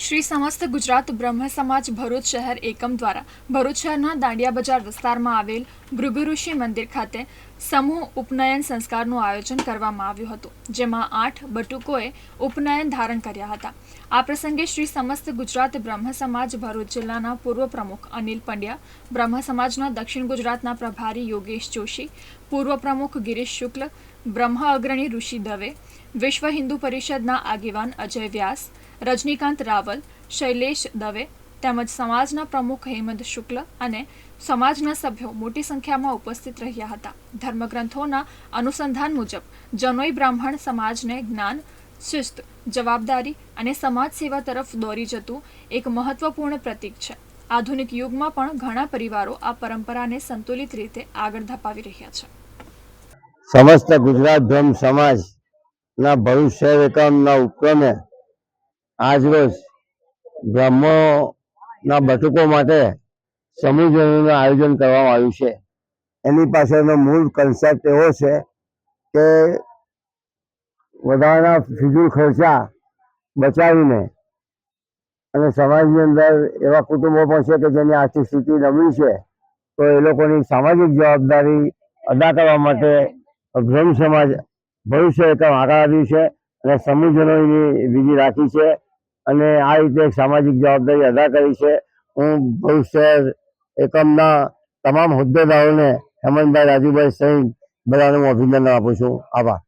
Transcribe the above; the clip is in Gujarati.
શ્રી સમસ્ત ગુજરાત બ્રહ્મ સમાજ ભરૂચ શહેર એકમ દ્વારા ભરૂચ શહેરના દાંડિયા બજાર વિસ્તારમાં આવેલ ભૃગુ ઋષિ મંદિર ખાતે સમૂહ ઉપનયન સંસ્કારનું આયોજન કરવામાં આવ્યું હતું, જેમાં આઠ બટુકોએ ઉપનયન ધારણ કર્યા હતા. આ પ્રસંગે શ્રી સમસ્ત ગુજરાત બ્રહ્મ સમાજ ભરૂચ જિલ્લાના પૂર્વ પ્રમુખ અનિલ પંડ્યા, બ્રહ્મ સમાજના દક્ષિણ ગુજરાતના પ્રભારી યોગેશ જોશી, પૂર્વ પ્રમુખ ગિરીશ શુક્લ, બ્રહ્મ અગ્રણી ઋષિ દવે, વિશ્વ હિન્દુ પરિષદના આગેવાન અજય વ્યાસ, રજનીકાંત રાવલ, શૈલેષ દવે તેમજ સમાજના પ્રમુખ હેમંત શુક્લ અને સમાજના સભ્યો મોટી સંખ્યામાં ઉપસ્થિત રહ્યા હતા. ધર્મગ્રંથોના અનુસંધાન મુજબ જનોઈ બ્રાહ્મણ સમાજને જ્ઞાન, શિસ્ત, જવાબદારી અને સમાજ સેવા તરફ દોરી જતું એક મહત્વપૂર્ણ પ્રતીક છે. આધુનિક યુગમાં પણ ઘણા પરિવારો આ પરંપરાને સંતુલિત રીતે આગળ ધપાવી રહ્યા છે. સમસ્ત ગુજરાત બ્રહ્મ સમાજના ભવિષ્ય એકમના ઉપક્રમે આજરોજ બ્રહ્મોના બટુકો માટે સમૂહજનોનું આયોજન કરવામાં આવ્યું છે. એની પાછળનો મૂળ કન્સેપ્ટ એવો છે કે વધારાના ફિજુલ ખર્ચા બચાવીને અને સમાજની અંદર એવા કુટુંબો પણ છે કે જેની આર્થિક સ્થિતિ નબળી છે, તો એ લોકોની સામાજિક જવાબદારી અદા કરવા માટે અભ્રમ સમાજ ભવિષ્ય એકમ આગળ આવ્યું છે અને સમૂહજનોની વિધિ રાખી છે. અને આ રીતે એક સામાજિક જવાબદારી અદા કરી છે. હું ભવિષ્ય એકમના તમામ હોદ્દેદારોને હેમંતભાઈ રાજુભાઈ સહિત બધાને હું અભિનંદન આપું છું. આભાર.